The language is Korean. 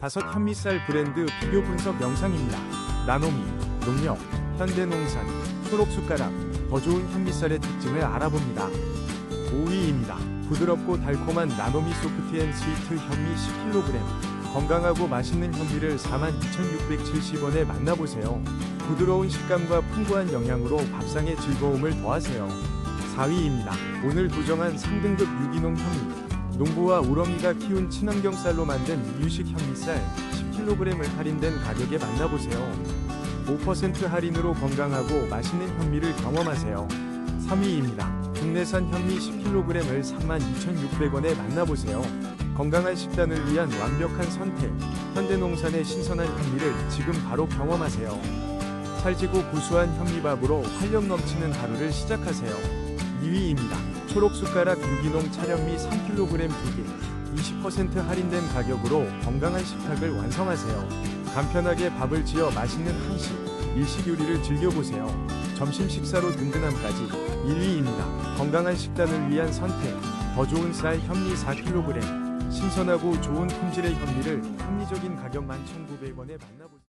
다섯 현미쌀 브랜드 비교 분석 영상입니다. 나노미, 농협, 현대농산, 초록숟가락, 더 좋은 현미쌀의 특징을 알아봅니다. 5위입니다. 부드럽고 달콤한 나노미 소프트앤 스위트 현미 10kg. 건강하고 맛있는 현미를 42,670원에 만나보세요. 부드러운 식감과 풍부한 영양으로 밥상의 즐거움을 더하세요. 4위입니다. 오늘 도정한 3등급 유기농 현미. 농부와 우렁이가 키운 친환경 쌀로 만든 유식 현미쌀 10kg을 할인된 가격에 만나보세요. 5% 할인으로 건강하고 맛있는 현미를 경험하세요. 3위입니다. 국내산 현미 10kg을 32,600원에 만나보세요. 건강한 식단을 위한 완벽한 선택. 현대농산의 신선한 현미를 지금 바로 경험하세요. 찰지고 구수한 현미밥으로 활력 넘치는 하루를 시작하세요. 2위입니다. 초록 숟가락 유기농 촬영미 3kg 2개. 20% 할인된 가격으로 건강한 식탁을 완성하세요. 간편하게 밥을 지어 맛있는 한식, 일식 요리를 즐겨보세요. 점심 식사로 든든함까지 1위입니다. 건강한 식단을 위한 선택. 더 좋은 쌀 현미 4kg. 신선하고 좋은 품질의 현미를 합리적인 가격 11,900원에 만나보세요.